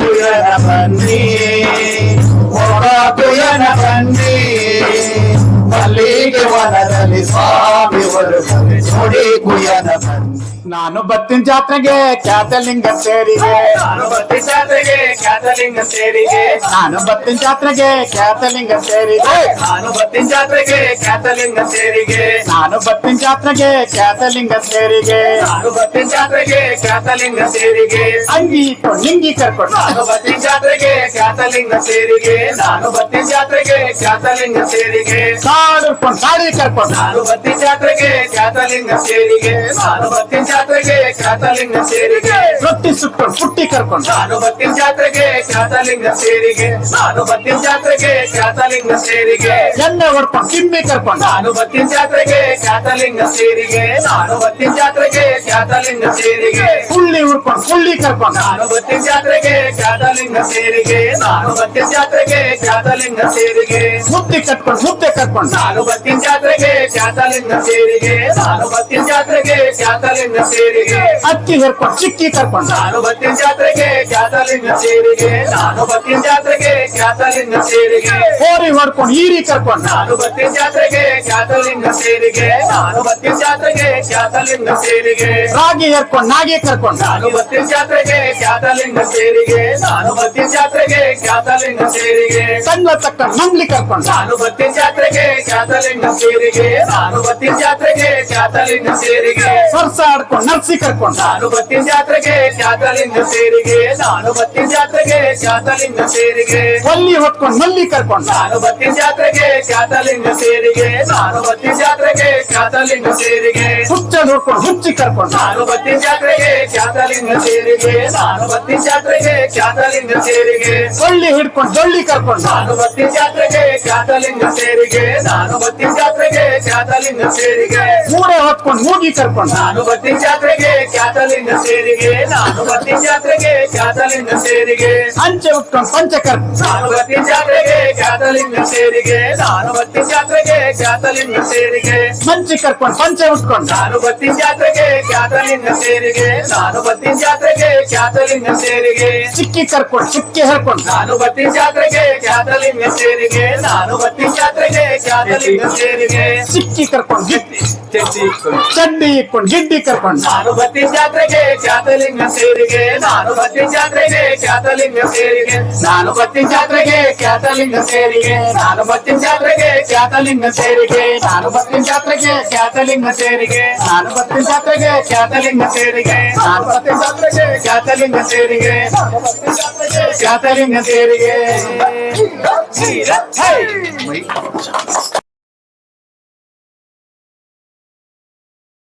ಕುಯನ ಬನ್ನಿ ಒಬ್ಬ ಕುಯನ ಬನ್ನಿ ಮಲ್ಲಿಗೆ ವನದಲ್ಲಿ ಸ್ವಾಮಿ ನೋಡಿ ಕುಯನ ನಾನು ಬತ್ತಿನ ಜಾತ್ರೆಗೆ ಖ್ಯಾತಲಿಂಗ ಸೇರಿಗೆ. ನಾನು ಬತ್ತಿ ಜಾತ್ರೆಗೆ ಖ್ಯಾತಲಿಂಗ ಸೇರಿಗೆ. ನಾನು ಬತ್ತಿನ ಜಾತ್ರೆಗೆ ಖ್ಯಾತಲಿಂಗ ಸೇರಿಗೆ. ನಾನು ಬತ್ತಿನ ಜಾತ್ರೆಗೆ ಖ್ಯಾತಲಿಂಗ ಸೇರಿಗೆ. ನಾನು ಬತ್ತಿನ ಜಾತ್ರೆಗೆ ಖ್ಯಾತಲಿಂಗ ಸೇರಿಗೆ. ನಾನು ಬತ್ತಿನ ಜಾತ್ರೆಗೆ ಖ್ಯಾತಲಿಂಗ ಸೇರಿಗೆ. ಅಂಗಿ ನಿಂಗಿ ಕರ್ಕೊಂಡು ನಾನು ಬತ್ತಿನ ಜಾತ್ರೆಗೆ ಖ್ಯಾತಲಿಂಗ ಸೇರಿಗೆ. ನಾನು ಬತ್ತಿನ ಜಾತ್ರೆಗೆ ಖ್ಯಾತಲಿಂಗ ಸೇರಿಗೆ. ಕಾಡು ಸಾಡಿ ಕರ್ಕೊಂಡು ನಾನು ಬತ್ತಿನ ಜಾತ್ರೆಗೆ శాతలింగ చేరిగే మానవత్యం శాత ಖ್ಯಾತಲಿಂಗ ಸೇರಿಗೆ. ರೊಟ್ಟಿ ಸುಟ್ಕೊಂಡು ಪುಟ್ಟಿ ಕರ್ಕೊಂಡು. ನಾನು ಬತ್ತಿನ ಜಾತ್ರೆಗೆ ಖ್ಯಾತಲಿಂಗ ಸೇರಿಗೆ. ನಾನು ಬತ್ತಿನ ಜಾತ್ರೆಗೆ ಖ್ಯಾತಲಿಂಗ ಸೇರಿಗೆ. ಎಣ್ಣೆ ಹೊಡ್ಕೊಂಡು ಕಿಮ್ಮಿ ಕರ್ಕೊಂಡು. ನಾನು ಬತ್ತಿನ ಜಾತ್ರೆಗೆ ಖ್ಯಾತಲಿಂಗ ಸೇರಿಗೆ. ನಾನು ಬತ್ತಿನ ಜಾತ್ರೆಗೆ ಖ್ಯಾತಲಿಂಗ ಸೇರಿಗೆ. ಹುಳ್ಳಿ ಹುಡ್ಕೊಂಡು ಹುಳ್ಳಿ ಕರ್ಕೊಂಡು. ನಾನು ಬತ್ತಿನ ಜಾತ್ರೆಗೆ ಖ್ಯಾತಲಿಂಗ ಸೇರಿಗೆ. ನಾನು ಬತ್ತಿನ ಜಾತ್ರೆಗೆ ಖ್ಯಾತಲಿಂಗ ಸೇರಿಗೆ. ಮುದ್ದೆ ಕಟ್ಕೊಂಡು ಮುದ್ದೆ ಕರ್ಕೊಂಡು. ನಾನು ಬತ್ತಿನ ಜಾತ್ರೆಗೆ ಖ್ಯಾತಲಿಂಗ ಸೇರಿಗೆ. ನಾನು ಬತ್ತಿನ ಜಾತ್ರೆಗೆ ಖ್ಯಾತಲಿಂಗ ಸೇರಿಗೆ. ಅಕ್ಕಿ ಹೇರ್ಕೊಂಡು ಚಿಕ್ಕಿ ಕರ್ಕೊಂಡು. ನಾನು ಬತ್ತಿನ ಜಾತ್ರೆಗೆ ಜಾತ್ರೆ ಸೇರಿಗೆ ನಾನು ಬತ್ತಿನ ಜಾತ್ರೆಗೆ ಖ್ಯಾತಲಿಂಗ ಸೇರಿಗೆ. ಹೋರಿ ಹೊಡ್ಕೊಂಡು ಹೀರಿ ಕರ್ಕೊಂಡು. ನಾನು ಬತ್ತಿ ಜಾತ್ರೆಗೆ ಖ್ಯಾತಲಿಂಗ ಸೇರಿಗೆ. ನಾನು ಬತ್ತಿ ಜಾತ್ರೆಗೆ ಖ್ಯಾತಲಿಂಗ ಸೇರಿಗೆ. ರಾಗಿ ಹೇರ್ಕೊಂಡು ನಾಗಿ ಕರ್ಕೊಂಡು. ನಾನು ಬತ್ತಿ ಜಾತ್ರೆಗೆ ಖ್ಯಾತಲಿಂಗ ಸೇರಿಗೆ. ನಾನು ಬತ್ತಿ ಜಾತ್ರೆಗೆ ಖ್ಯಾತಲಿಂಗ ಸೇರಿಗೆ. ಸಣ್ಣ ತಕ್ಕ ನಂಬ್ಲಿ ಕರ್ಕೊಂಡು. ನಾನು ಬತ್ತಿ ಜಾತ್ರೆಗೆ ಖ್ಯಾತಲಿಂಗ ಸೇರಿಗೆ. ನಾನು ಬತ್ತಿ ಜಾತ್ರೆಗೆ ಖ್ಯಾತಲಿಂಗ ಸೇರಿಗೆ. ಸರ್ಸ ಆಡ್ಕೊಂಡು ನರ್ಸಿ ಕರ್ಕೊಂಡು. ನಾನು ಬತ್ತಿ ಜಾತ್ರೆಗೆ ಖ್ಯಾತಲಿಂಗ ಸೇರಿಗೆ. ನಾನು ಬತ್ತಿ ಜಾತ್ರೆಗೆ ಖ್ಯಾತಲಿಂಗ ಸೇರಿಗೆ. ಒಲ್ಲಿ ಹೊತ್ಕೊಂಡು ಮಲ್ಲಿ ಕರ್ಕೊಂಡು. ನಾನು ಬತ್ತಿ ಜಾತ್ರೆಗೆ ಕ್ಯಾತಲಿಂಗ ಸೇರಿಗೆ ನಾನು ಬತ್ತಿ ಜಾತ್ರೆಗೆ ಕ್ಯಾತಲಿಂಗ ಸೇರಿಗೆ. ಹುಚ್ಚ ನೋಡ್ಕೊಂಡು ಹುಚ್ಚಿ ಕರ್ಕೊಂಡು. ನಾನು ಬತ್ತಿ ಜಾತ್ರೆಗೆ ಕ್ಯಾತಲಿಂಗ ಸೇರಿಗೆ ನಾನು ಬತ್ತಿ ಜಾತ್ರೆಗೆ ಕ್ಯಾತಲಿಂಗ ಸೇರಿಗೆ. ಸೊಳ್ಳಿ ಹಿಡ್ಕೊಂಡು ಜೊಳ್ಳಿ ಕರ್ಕೊಂಡು. ನಾನು ಬತ್ತಿ ಜಾತ್ರೆಗೆ ಕ್ಯಾತಲಿಂಗ ಸೇರಿಗೆ ನಾನು ಬತ್ತಿ ಜಾತ್ರೆಗೆ ಖ್ಯಾತಲಿಂಗ ಸೇರಿಗೆ. ಮೂಡೆ ಹೊತ್ಕೊಂಡು ಮೂಗಿ ಕರ್ಕೊಂಡು. ನಾನು ಬತ್ತಿ ಜಾತ್ರೆಗೆ ಕ್ಯಾತಲಿಂಗ ಸೇರಿಗೆ ನಾನು ಬತ್ತಿ ಜಾತ್ರೆಗೆ ಕ್ಯಾತಲಿಂಗ ಸೇರಿಗೆ. ಅಂಚೆ ಉಟ್ಕೊಂಡು ಪಂಚ ಕರ್ಕೊಂಡು. ನಾನು ಬತ್ತಿನ ಜಾತ್ರೆಗೆ ಖ್ಯಾತಲಿಂಗ ಸೇರಿಗೆ ನಾನು ಬತ್ತಿನ ಜಾತ್ರೆಗೆ ಖ್ಯಾತಲಿಂಗ ಸೇರಿಗೆ. ಮಂಚಿ ಕರ್ಕೊಂಡು ಪಂಚೆ ಉಟ್ಕೊಂಡು. ನಾನು ಬತ್ತಿನ ಜಾತ್ರೆಗೆ ಖ್ಯಾತಲಿಂಗ ಸೇರಿಗೆ ನಾನು ಬತ್ತಿನ ಜಾತ್ರೆಗೆ ಖ್ಯಾತಲಿಂಗ ಸೇರಿಗೆ. ಚಿಕ್ಕಿ ಕರ್ಕೊಂಡು ಚಿಕ್ಕಿ ಹರ್ಕೊಂಡು. ನಾನು ಬತ್ತಿನ ಜಾತ್ರೆಗೆ ಖ್ಯಾತಲಿಂಗ ಸೇರಿಗೆ ನಾನು ಬತ್ತಿನ ಜಾತ್ರೆಗೆ ಸಿಕ್ಕಿ ಕರ್ಕೊಂಡು ಚಡ್ಡಿ ಇಟ್ಕೊಂಡು ಗಿಡ್ಡಿ ಕರ್ಕೊಂಡು ನಾನು ಬತ್ತಿ ಜಾತ್ರೆಗೆ ಖ್ಯಾತಲಿಂಗ ಸೇರಿಗೆ ನಾನು ಬತ್ತಿ ಜಾತ್ರೆಗೆ ಖ್ಯಾತಲಿಂಗ ಸೇರಿಗೆ ನಾನು ಬತ್ತಿ ಜಾತ್ರೆಗೆ ಖ್ಯಾತಲಿಂಗ ಸೇರಿಗೆ ನಾನು ಬತ್ತಿ ಜಾತ್ರೆಗೆ ಖ್ಯಾತಲಿಂಗ ಸೇರಿಗೆ ನಾನು ಬತ್ತಿ ಜಾತ್ರೆಗೆ ಖ್ಯಾತಲಿಂಗ ಸೇರಿಗೆ ನಾನು ಬತ್ತಿ ಜಾತ್ರೆಗೆ ಖ್ಯಾತಲಿಂಗ ಸೇರಿಗೆ ನಾನು ಬತ್ತಿ ಜಾತ್ರೆಗೆ ಖ್ಯಾತಲಿಂಗ ಸೇರಿಗೆ ಖ್ಯಾತಲಿಂಗ ಸೇರಿಗೆ Thank you.